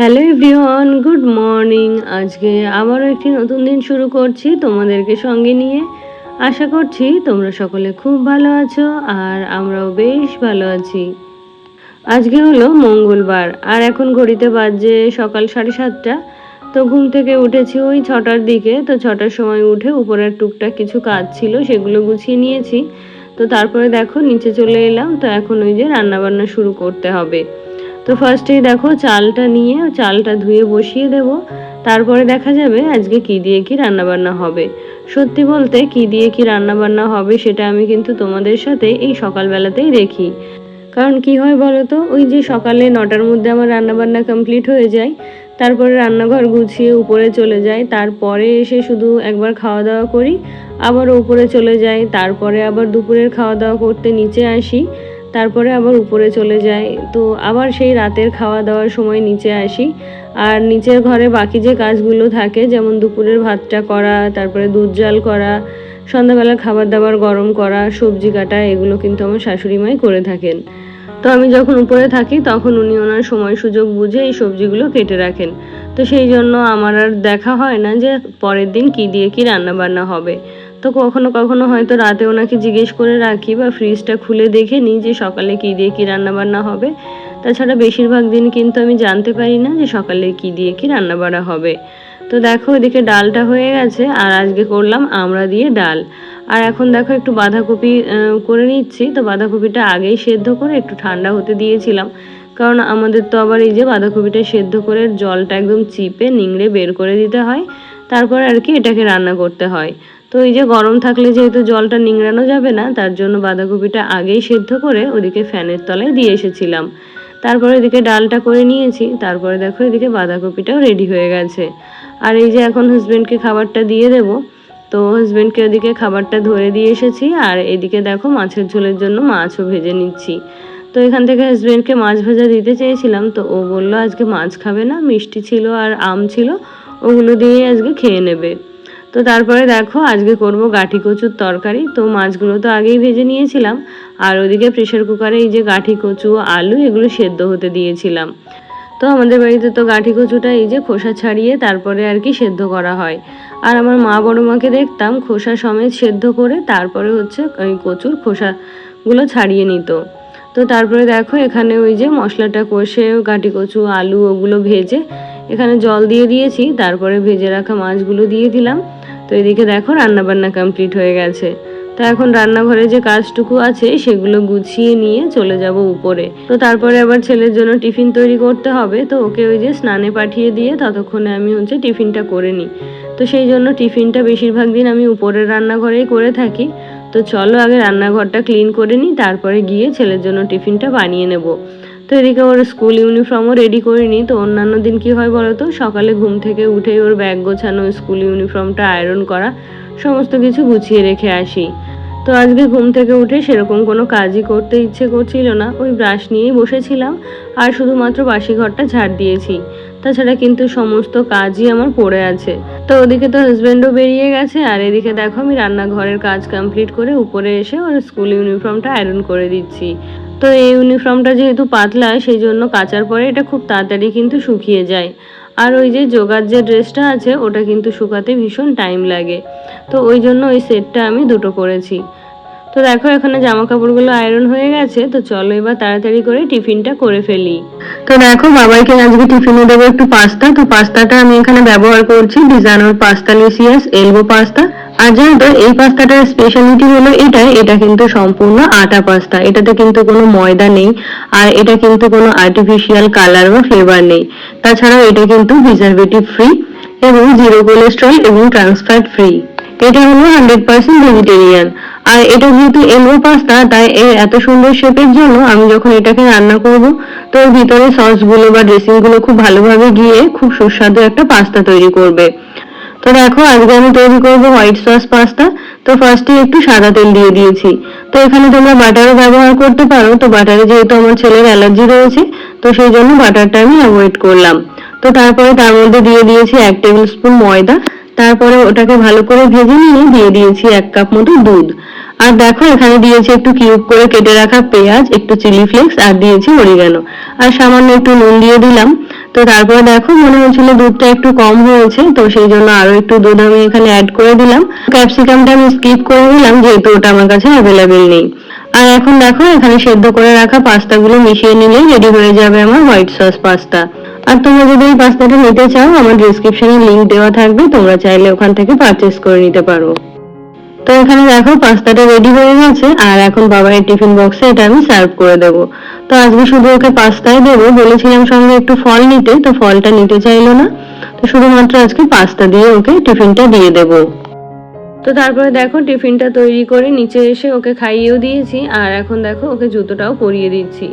Hello everyone, good morning. আজকে আবারও একটি নতুন দিন শুরু করছি তোমাদেরকে সঙ্গে নিয়ে। আশা করছি তোমরা সকলে খুব ভালো আছো আর আমরাও বেশ ভালো আছি। আজকে হলো মঙ্গলবার আর এখন ঘড়িতে বাজে সকাল সাড়ে সাতটা। তো ঘুম থেকে উঠেছি ওই ছটার দিকে। তো ছটার সময় উঠে উপরের টুকটাক কিছু কাজ ছিল সেগুলো গুছিয়ে নিয়েছি। তো তারপরে দেখো নিচে চলে এলাম। তো এখন ওই যে রান্নাবান্না শুরু করতে হবে। তো ফার্স্টেই দেখো চালটা নিয়ে চালটা ধুয়ে বসিয়ে দেব। তারপরে দেখা যাবে আজকে কি দিয়ে কি রান্নাবান্না হবে। সত্যি বলতে কি দিয়ে কি রান্নাবান্না হবে সেটা আমি কিন্তু তোমাদের সাথে এই সকালবেলাতেই দেখি। কারণ কি হয় বলো তো ওই যে সকালে নটার মধ্যে আমার রান্নাবান্না কমপ্লিট হয়ে যায়, তারপরে রান্নাঘর গুছিয়ে উপরে চলে যাই তারপরে এসে শুধু একবার খাওয়া দাওয়া করি, আবার উপরে চলে যাই, তারপরে আবার দুপুরের খাওয়া দাওয়া করতে নিচে আসি তারপরে আবার উপরে চলে যাই। তো আবার সেই রাতের খাওয়া দাওয়ার সময় নিচে আসি। আর নিচের ঘরে বাকি যে কাজগুলো থাকে, যেমন দুপুরের ভাতটা করা, তারপরে দুধ জাল করা, সন্ধ্যাবেলার খাবার দাবার গরম করা, সবজি কাটা, এগুলো কিন্তু আমার শাশুড়ি মাই করে থাকেন। তো আমি যখন উপরে থাকি, তখন উনি ওনার সময় সুযোগ বুঝে এই সবজিগুলো কেটে রাখেন। তো সেই জন্য আমার আর দেখা হয় না যে পরের দিন কি দিয়ে কি রান্না বান্না হবে। তো কখনো কখনো হয়তো রাতে ওনাকে জিজ্ঞেস করে রাখি বা ফ্রিজটা খুলে দেখে নিই যে সকালে কী দিয়ে কী রান্নাবান্না হবে। তাছাড়া বেশিরভাগ দিন কিন্তু আমি জানতে পারি না যে সকালে কী দিয়ে কী রান্নাবাড়া হবে। তো দেখো এদিকে ডালটা হয়ে গেছে আর আজকে করলাম আমরা দিয়ে ডাল। আর এখন দেখো একটু বাঁধাকপি করে নিচ্ছি। তো বাঁধাকপিটা আগেই সেদ্ধ করে একটু ঠান্ডা হতে দিয়েছিলাম। কারণ আমাদের তো আবার এই যে বাঁধাকপিটা সেদ্ধ করে জলটা একদম চিপে নিংড়ে বের করে দিতে হয়। তারপর আর কি এটাকে রান্না করতে হয়। তো এই যে গরম থাকলে যেহেতু জলটা নিংড়ানো যাবে না, তার জন্য বাঁধাকপিটা আগেই সেদ্ধ করে ওদিকে ফ্যানের তলায় দিয়ে এসেছিলাম। তারপরে এদিকে ডালটা করে নিয়েছি, তারপরে দেখো এদিকে বাঁধাকপিটাও রেডি হয়ে গেছে। আর এই যে এখন হাজব্যান্ডকে খাবারটা দিয়ে দেব, তো হাজব্যান্ডকে ওদিকে খাবারটা ধরে দিয়ে এসেছি, আর এদিকে দেখো মাছের ঝোলের জন্য মাছও ভেজে নিচ্ছি। তো এখান থেকে হাজব্যান্ডকে মাছ ভাজা দিতে চেয়েছিলাম, তো ও বলল আজকে মাছ খাবে না, মিষ্টি ছিল আর আম ছিল, ওগুলো দিয়ে আজকে খেয়ে নেবে। তো তারপরে দেখো, আজকে করব গাঠি কচুর তরকারি। তো মাছগুলো তো আগেই ভেজে নিয়েছিলাম। আর ওদিকে প্রেশার কুকারে এই যে গাঠি কচু, আলু এগুলো সেদ্ধ হতে দিয়েছিলাম। তো আমাদের বাড়িতে তো গাঠি কচুটা এই যে খোসা ছাড়িয়ে তারপরে আর কি সেদ্ধ করা হয়। আর আমার মা বড় মাকে দেখতাম খোসা সমেত সেদ্ধ করে তারপরে হচ্ছে ওই কচুর খোসাগুলো ছাড়িয়ে নিত। তো তারপরে দেখো, এখানে ওই যে মশলাটা কষে গাঠি কচু, আলু ওগুলো ভেজে এখানে জল দিয়ে দিয়েছি। তারপরে ভেজে রাখা মাছগুলো দিয়ে দিলাম। তো এদিকে দেখো রান্না বান্না কমপ্লিট হয়ে গেছে। তো এখন রান্নাঘরে যে কাজটুকু আছে সেগুলো গুছিয়ে নিয়ে চলে যাব উপরে। তো তারপরে আবার ছেলের জন্য টিফিন তৈরি করতে হবে। তো ওকে ওই যে স্নানে পাঠিয়ে দিয়ে ততক্ষণে আমি হচ্ছে টিফিনটা করে নিই। তো সেই জন্য টিফিনটা বেশিরভাগ দিন আমি উপরের রান্নাঘরেই করে থাকি। তো চলো আগে রান্নাঘরটা ক্লিন করে নিই, তারপরে গিয়ে ছেলের জন্য টিফিনটা বানিয়ে নেব। তো এদিকে ওর স্কুল ইউনিফর্মও রেডি করিনি তো অন্যান্য দিন কি হয় বলো তো? সকালে ঘুম থেকে উঠেই ওর ব্যাগ গোছানো, স্কুল ইউনিফর্মটা আয়রন করা, সমস্ত কিছু গুছিয়ে রেখে আসি। তো আজকে ঘুম থেকে উঠে সেরকম কোনো কাজই করতে ইচ্ছে করছিল না। ওই ব্রাশ নিয়েই বসেছিলাম আর শুধুমাত্র বাসি ঘরটা ঝাড় দিয়েছি। তাছাড়া কিন্তু সমস্ত কাজই আমার পড়ে আছে। তো ওদিকে তো হাজব্যান্ডও বেরিয়ে গেছে আর এদিকে দেখো আমি রান্নাঘরের কাজ কমপ্লিট করে উপরে এসে ওর স্কুল ইউনিফর্মটা আয়রন করে দিচ্ছি। তো এই ইউনিফর্মটা যেহেতু পাতলা সেই জন্য কাচার পরে এটা খুব তাড়াতাড়ি কিন্তু শুকিয়ে যায়। আর ওই যে যোগার যে ড্রেসটা আছে, ওটা কিন্তু শুকাতে ভীষণ টাইম লাগে। তো ওই জন্য ওই সেটটা আমি দুটো করেছি। তো দেখো, এখানে জামা কাপড়গুলো আয়রন হয়ে গেছে, তো চলো এবার তাড়াতাড়ি করে টিফিনটা করে ফেলি। তো দেখো, বাবাইকে আজকে টিফিনে দেবো একটু পাস্তা, তো পাস্তাটা আমি এখানে ব্যবহার করছি designer pasta licious, elbow pasta. আর জানো এই পাস্তাটার স্পেশালিটি হলো এটাই, এটা কিন্তু সম্পূর্ণ আটা পাস্তা, এটাতে কিন্তু কোনো ময়দা নেই, আর এটা কিন্তু কোনো আর্টিফিশিয়াল কালার বা ফ্লেভার নেই। তাছাড়াও এটা কিন্তু প্রিজারভেটিভ ফ্রি এবং জিরো কোলেস্ট্রল এবং ট্রান্সফ্যাট ফ্রি এটা হলো হান্ড্রেড পার্সেন্ট ভেজিটেরিয়ান আর এটা যেহেতু এলবো পাস্তা তাই এর এত সুন্দর শেপের জন্য আমি যখন এটাকে রান্না করব, তো ভিতরে সসগুলো বা ড্রেসিংগুলো খুব ভালোভাবে গিয়ে খুব সুস্বাদু একটা পাস্তা তৈরি করবে। তো দেখো, আজকে আমি তৈরি করব হোয়াইট সস পাস্তা তো ফার্স্টে একটু সাদা তেল দিয়ে দিয়েছি। তো এখানে তোমরা বাটারও ব্যবহার করতে পারো। তো বাটারে যেহেতু আমার ছেলের অ্যালার্জি রয়েছে, তো সেই জন্য বাটারটা আমি অ্যাভয়েড করলাম। তো তারপরে তার মধ্যে দিয়ে দিয়েছি এক টেবিল স্পুন ময়দা। তারপরে ওটাকে ভালো করে ভেজে নিয়ে দিয়ে দিয়েছি এক কাপ মতো দুধ। আর দেখো, এখানে দিয়েছি একটু কিউব করে কেটে রাখা পেঁয়াজ, একটু চিলি ফ্লেক্স, আর দিয়েছি অরিগানো। আর সামান্য একটু নুন দিয়ে দিলাম। তো তারপরে দেখো, মনে হচ্ছিল দুধটা একটু কম হয়েছে, তো সেই জন্য আরও একটু দুধ আমি এখানে অ্যাড করে দিলাম। ক্যাপসিকামটা আমি স্কিপ করে দিলাম যেহেতু ওটা আমার কাছে অ্যাভেলেবেল নেই। আর এখন দেখো, এখানে সেদ্ধ করে রাখা পাস্তাগুলো মিশিয়ে নিলেই রেডি হয়ে যাবে আমার হোয়াইট সস পাস্তা। আর তোমরা যদি এই পাস্তাটা নিতে চাও, আমার ডিসক্রিপশনে লিংক দেওয়া থাকবে, তোমরা চাইলে ওখান থেকে পারচেস করে নিতে পারো। তো এখানে দেখো, পাস্তাটা রেডি হয়ে গেছে, আর এখন বাবার টিফিন বক্সে এটা আমি সার্ভ করে দেব। তো আজকে শুধু ওকে পাস্তাই দেবো, বলেছিলাম সঙ্গে একটু ফল নিতে, তো ফলটা নিতে চাইলো না। তো শুধুমাত্র আজকে পাস্তা দিয়ে ওকে টিফিনটা দিয়ে দেবো। তো তারপরে দেখো টিফিনটা তৈরি করে নিচে এসে ওকে খাইয়েও দিয়েছি, আর এখন দেখো ওকে জুতোটাও পরিয়ে দিচ্ছি।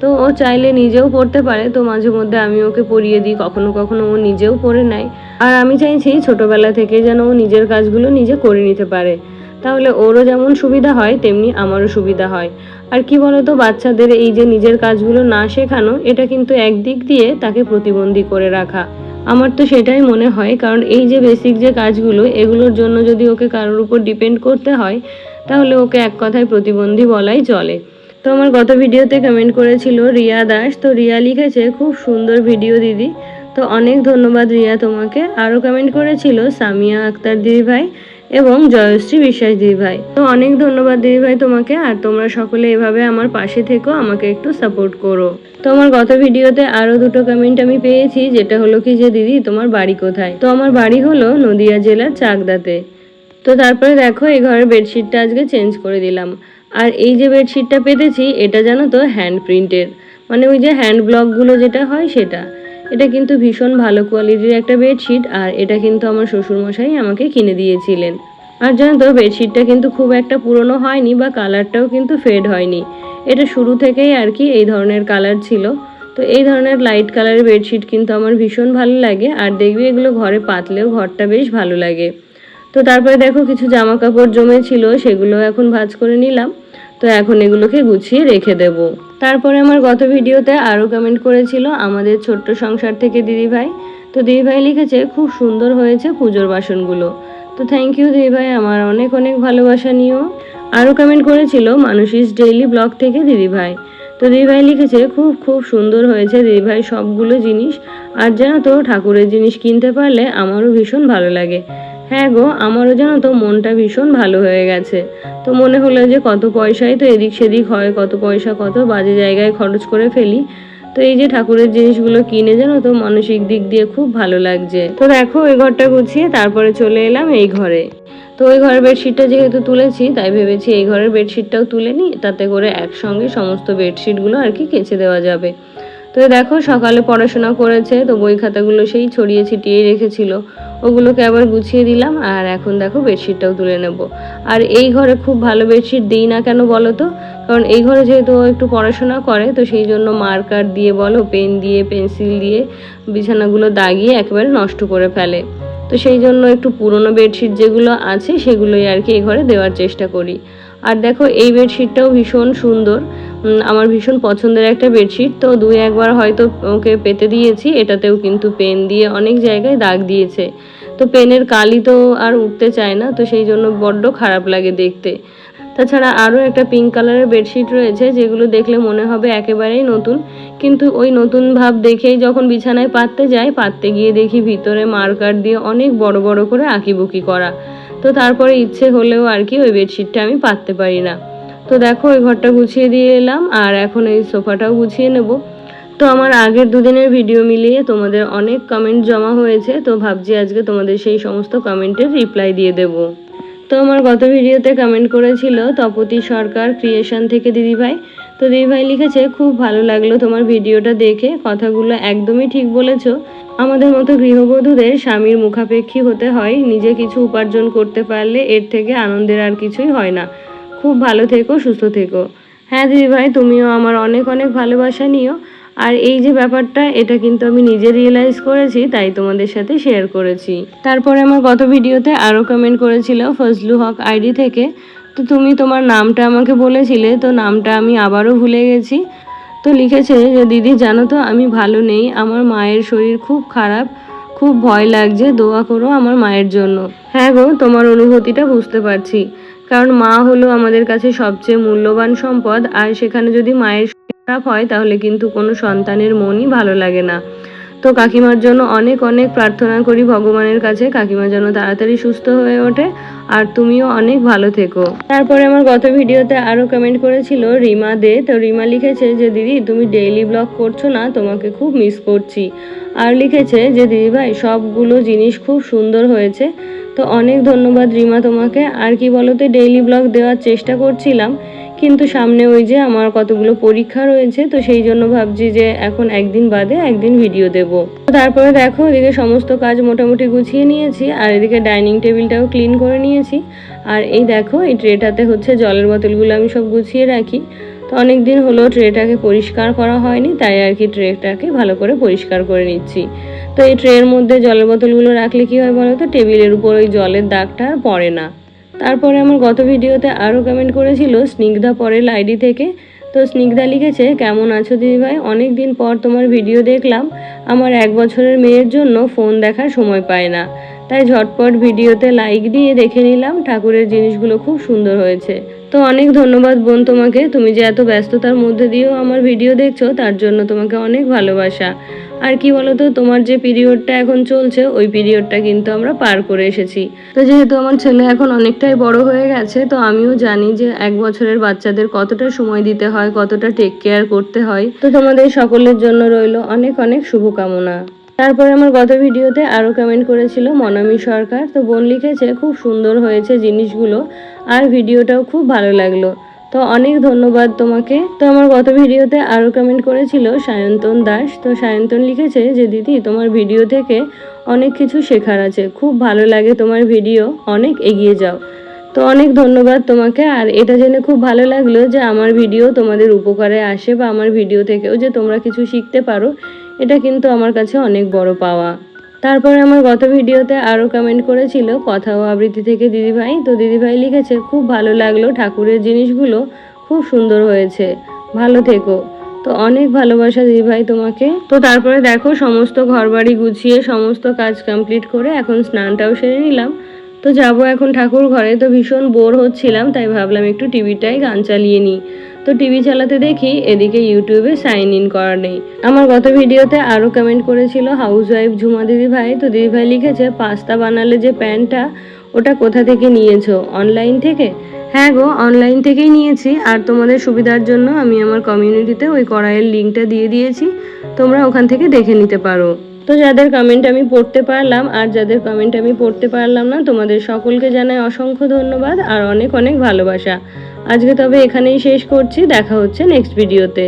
তো ও চাইলে নিজেও পড়তে পারে, তো মাঝে মধ্যে আমি ওকে পরিয়ে দিই, কখনো কখনো ও নিজেও পরে নেয়। আর আমি চাইছি ছোটবেলা থেকে যেন ও নিজের কাজগুলো নিজে করে নিতে পারে। তাহলে ওরও যেমন সুবিধা হয়, তেমনি আমারও সুবিধা হয়। আর কি বলতো, বাচ্চাদের এই যে নিজের কাজগুলো না শেখানো, এটা কিন্তু একদিক দিয়ে তাকে প্রতিবন্ধী করে রাখা। আমার তো সেটাই মনে হয়, কারণ এই যে বেসিক যে কাজগুলো, এগুলোর জন্য যদি ওকে কারোর উপর ডিপেন্ড করতে হয়, তাহলে ওকে এক কথায় প্রতিবন্ধী বলাই চলে। তো আমার গত ভিডিওতে কমেন্ট করেছিল রিয়া দাস, তো রিয়া লিখেছে, খুব সুন্দর ভিডিও দিদি। তো অনেক ধন্যবাদ রিয়া তোমাকে। আরও কমেন্ট করেছিল সামিয়া আক্তার দিদি ভাই এবং জয়শ্রী বিশ্বাস দিদি ভাই। তো অনেক ধন্যবাদ দিদি ভাই তোমাকে, আর তোমরা সকলে এভাবে আমার পাশে থেকো, আমাকে একটু সাপোর্ট করো। তো আমার গত ভিডিওতে আরও দুটো কমেন্ট আমি পেয়েছি, যেটা হলো কি যে দিদি, তোমার বাড়ি কোথায়? তো আমার বাড়ি হলো নদিয়া জেলার চাকদাতে। তো তারপরে দেখো, এই ঘরের বেডশিটটা আজকে চেঞ্জ করে দিলাম। আর এই যে বেডশিটটা পেতেছি, এটা জানো তো হ্যান্ড প্রিন্টের মানে ওই যে হ্যান্ড ব্লকগুলো যেটা হয়, সেটা। এটা কিন্তু ভীষণ ভালো কোয়ালিটির একটা বেডশিট আর এটা কিন্তু আমার শ্বশুরমশাই আমাকে কিনে দিয়েছিলেন। আর জানো তো বেডশিটটা কিন্তু খুব একটা পুরনো হয়নি বা কালারটাও কিন্তু ফেড হয়নি। এটা শুরু থেকেই আর কি এই ধরনের কালার ছিল। তো এই ধরনের লাইট কালারের বেডশিট কিন্তু আমার ভীষণ ভালো লাগে, আর দেখবি এগুলো ঘরে পাতলেও ঘরটা বেশ ভালো লাগে। তো তারপরে দেখো কিছু জামা কাপড় জমেছিল, সেগুলো এখন ভাজ করে নিলাম। তো এখন এগুলোকে গুছিয়ে রেখে দেব। তারপরে আমার গত ভিডিওতে আরও কমেন্ট করেছিল আমাদের ছোট্ট সংসার থেকে দিদিভাই। তো দিদিভাই লিখেছে, খুব সুন্দর হয়েছে পুজোর বাসনগুলো। তো থ্যাংক ইউ দিদিভাই, আমার অনেক অনেক ভালোবাসা নিও। আরও কমেন্ট করেছিল মানুষিস ডেইলি ব্লগ থেকে দিদিভাই। তো দিদিভাই লিখেছে, খুব খুব সুন্দর হয়েছে দিদিভাই সবগুলো জিনিস। আর যেন তো, ঠাকুরের জিনিস কিনতে পারলে আমারও ভীষণ ভালো লাগে। হ্যাঁ গো, আমারও যেন তো মনটা ভীষণ ভালো হয়ে গেছে। তো মনে হলো যে কত পয়সাই তো এদিক সেদিক হয়, কত পয়সা কত বাজে জায়গায় খরচ করে ফেলি। তো এই যে ঠাকুরের জিনিসগুলো কিনে যেন তো, মানসিক দিক দিয়ে খুব ভালো লাগছে। তো দেখো, ওই ঘরটা গুছিয়ে তারপরে চলে এলাম এই ঘরে। তো ওই ঘরের বেডশিটটা যেহেতু তুলেছি, তাই ভেবেছি এই ঘরের বেডশিটটাও তুলে নিই, তাতে করে একসঙ্গে সমস্ত বেডশিটগুলো আর কি কেচে দেওয়া যাবে। তো দেখো, সকালে পড়াশোনা করেছে, তো বই খাতাগুলো সেই ছড়িয়ে ছিটিয়ে রেখেছিল। ওগুলোকে আবার গুছিয়ে দিলাম, আর এখন দেখো বেডশিটটাও তুলে নেব। আর এই ঘরে খুব ভালো বেডশিট দিই না কেন বলো তো? কারণ এই ঘরে যেহেতু ও একটু পড়াশোনা করে, তো সেই জন্য মার্কার দিয়ে বলো, পেন দিয়ে, পেন্সিল দিয়ে বিছানাগুলো দাগিয়ে একেবারে নষ্ট করে ফেলে। তো সেই জন্য একটু পুরনো বেডশিট যেগুলো আছে, সেগুলোই আর কি এই ঘরে দেওয়ার চেষ্টা করি। আর দেখো, এই বেডশিটটাও ভীষণ সুন্দর। আমার ভীষণ পছন্দের একটা বেডশিট। তো দুই একবার হয়তো ওকে পেতে দিয়েছি। এটাতেও কিন্তু পেন দিয়ে অনেক জায়গায় দাগ দিয়েছে। তো পেনের কালি তো আর উঠতে চায় না, তো সেই জন্য বড্ড খারাপ লাগে দেখতে। তাছাড়া আরও একটা পিঙ্ক কালারের বেডশিট রয়েছে, যেগুলো দেখলে মনে হবে একেবারেই নতুন। কিন্তু ওই নতুন ভাব দেখেই যখন বিছানায় পাততে যাই, পাততে গিয়ে দেখি ভিতরে মার্কার দিয়ে অনেক বড় বড় করে আঁকিবুকি করা। তো তারপরে ইচ্ছে হলেও আর কি ওই বেডশিটটা আমি পাততে পারি না। তো দেখো, ওই ঘরটা গুছিয়ে দিয়ে এলাম আর এখন এই সোফাটাও গুছিয়ে নেব। তো আমার আগের দুদিনের ভিডিও মিলিয়ে তোমাদের অনেক কমেন্ট জমা হয়েছে, তো ভাবছি আজকে তোমাদের সেই সমস্ত কমেন্টের রিপ্লাই দিয়ে দেব। তো আমার গত ভিডিওতে কমেন্ট করেছিল তপতি সরকার ক্রিয়েশন থেকে দিদিভাই। তো দিদিভাই লিখেছে, খুব ভালো লাগল তোমার ভিডিওটা দেখে, কথাগুলো একদমই ঠিক বলেছ। আমাদের মতো গৃহবধূদের স্বামীর মুখাপেক্ষী হতে হয়, নিজে কিছু উপার্জন করতে পারলে এর থেকে আনন্দের আর কিছুই হয় না। খুব ভালো থেকো, সুস্থ থেকো। হ্যাঁ দিদিভাই তুমিও আমার অনেক অনেক ভালোবাসা নিও। আর এই যে ব্যাপারটা, এটা কিন্তু আমি নিজে রিয়েলাইজ করেছি, তাই তোমাদের সাথে শেয়ার করেছি। তারপরে আমার গত ভিডিওতে আরও কমেন্ট করেছিল ফজলু হক আইডি থেকে। তো তুমি তোমার নামটা আমাকে বলেছিলে, তো নামটা আমি আবারও ভুলে গেছি। তো লিখেছে যে, দিদি, জানো তো আমি ভালো নেই, আমার মায়ের শরীর খুব খারাপ, খুব ভয় লাগছে, দোয়া করো আমার মায়ের জন্য। হ্যাঁ গো, তোমার অনুভূতিটা বুঝতে পারছি। কারণ মা হলো আমাদের কাছে সবচেয়ে মূল্যবান সম্পদ, আর সেখানে যদি মায়ের খারাপ হয়, তাহলে কিন্তু কোনো সন্তানের মনই ভালো লাগে না। তো কাকিমার জন্য অনেক অনেক প্রার্থনা করি ভগবানের কাছে। কাকিমা যেন তাড়াতাড়ি সুস্থ হয়ে ওঠে। আর তুমিও অনেক ভালো থেকো। তারপরে আমার গত ভিডিওতে আরও কমেন্ট করেছিল রিমা দে। তো রিমা লিখেছে যে, দিদি, তুমি ডেইলি ব্লগ করছ না, তোমাকে খুব মিস করছি। আর লিখেছে যে দিদিভাই সবগুলো জিনিস খুব সুন্দর হয়েছে। তো অনেক ধন্যবাদ রিমা তোমাকে। আর কি বলতে ডেইলি ব্লগ দেওয়ার চেষ্টা করছিলাম। কিন্তু সামনে ওই যে আমার কতগুলো পরীক্ষা রয়েছে, তো সেই জন্য ভাবছি যে এখন একদিন বাদে একদিন ভিডিও দেব। তারপরে দেখো, এদিকে সমস্ত কাজ মোটামুটি গুছিয়ে নিয়েছি, আর এদিকে ডাইনিং টেবিলটাও ক্লিন করে নিয়েছি। আর এই দেখো, এই ট্রেটাতে হচ্ছে জলের বোতলগুলো আমি সব গুছিয়ে রাখি। তো অনেক দিন হলো ট্রেটাকে পরিষ্কার করা হয়নি, তাই আর কি ট্রেটাকে ভালো করে পরিষ্কার করে নিচ্ছি। তো এই ট্রের মধ্যে জলের বোতলগুলো রাখলে কি হয় বলো তো টেবিলের উপর ওই জলের দাগটা পড়ে না। তারপরে আমার গত ভিডিওতে আরও কমেন্ট করেছিল স্নিগ্ধা পরের আইডি থেকে। তো স্নিগ্ধা লিখেছে, কেমন আছো দিদিভাই অনেক দিন পর তোমার ভিডিও দেখলাম। আমার এক বছরের মেয়ের জন্য ফোন দেখার সময় পায় না। তাই ঝটপট ভিডিওতে লাইক দিয়ে দেখে নিলাম। ঠাকুরের জিনিসগুলো খুব সুন্দর হয়েছে। তো অনেক ধন্যবাদ বোন তোমাকে। তুমি যে এত ব্যস্ততার মধ্যে দিয়েও আমার ভিডিও দেখছ, তার জন্য তোমাকে অনেক ভালোবাসা। আর কি বলতো, তোমার যে পিরিয়ডটা এখন চলছে, ওই পিরিয়ডটা কিন্তু আমরা পার করে এসেছি। তো যেহেতু আমার ছেলে এখন অনেকটাই বড় হয়ে গেছে, তো আমিও জানি যে এক বছরের বাচ্চাদের কতটা সময় দিতে হয়, কতটা টেক কেয়ার করতে হয়। তো তোমাদের সকলের জন্য রইল অনেক অনেক শুভকামনা। তারপরে আমার গত ভিডিওতে আরও কমেন্ট করেছিল মনামি সরকার। তো বোন লিখেছে, খুব সুন্দর হয়েছে জিনিসগুলো, আর ভিডিওটাও খুব ভালো লাগল। তো অনেক ধন্যবাদ তোমাকে। তো আমার গত ভিডিওতে আরও কমেন্ট করেছিল সায়ন্তন দাস। তো সায়ন্তন লিখেছে যে, দিদি, তোমার ভিডিও থেকে অনেক কিছু শেখার আছে। খুব ভালো লাগে তোমার ভিডিও। অনেক এগিয়ে যাও। তো অনেক ধন্যবাদ তোমাকে। আর এটা জেনে খুব ভালো লাগল যে, আমার ভিডিও তোমাদের উপকারে আসে বা আমার ভিডিও থেকেও যে তোমরা কিছু শিখতে পারো, এটা কিন্তু আমার কাছে অনেক বড় পাওয়া। তারপরে আমার গত ভিডিওতে আরও কমেন্ট করেছিল কথা ও আবৃত্তি থেকে দিদিভাই। তো দিদিভাই লিখেছে, খুব ভালো লাগল ঠাকুরের জিনিসগুলো, খুব সুন্দর হয়েছে। ভালো থেকো। তো অনেক ভালোবাসা দিদিভাই তোমাকে। তো তারপরে দেখো, সমস্ত ঘরবাড়ি গুছিয়ে, সমস্ত কাজ কমপ্লিট করে এখন স্নানটাও সেরে নিলাম। তো যাব এখন ঠাকুর ঘরে। তো ভীষণ বোর হচ্ছিলাম, তাই ভাবলাম একটু টিভিটাই গান চালিয়ে নিই। তো টিভি চালাতে দেখি এদিকে ইউটিউবে সাইন ইন করা নেই। আমার গত ভিডিওতে আরও কমেন্ট করেছিল হাউস ওয়াইফ ঝুমা দিদি ভাই। তো দিদি ভাই লিখেছে, পাস্তা বানালে যে প্যানটা, ওটা কোথা থেকে নিয়েছো? অনলাইন থেকে? হ্যাঁ গো অনলাইন থেকেই নিয়েছি। আর তোমাদের সুবিধার জন্য আমি আমার কমিউনিটিতে ওই কড়াইয়ের লিঙ্কটা দিয়ে দিয়েছি। তোমরা ওখান থেকে দেখে নিতে পারো। তো যাদের কমেন্ট আমি পড়তে পারলাম আর যাদের কমেন্ট আমি পড়তে পারলাম না, তোমাদের সকলকে জানাই অসংখ্য ধন্যবাদ আর অনেক অনেক ভালোবাসা। আজকে তবে এখানেই শেষ করছি, দেখা হচ্ছে নেক্সট ভিডিওতে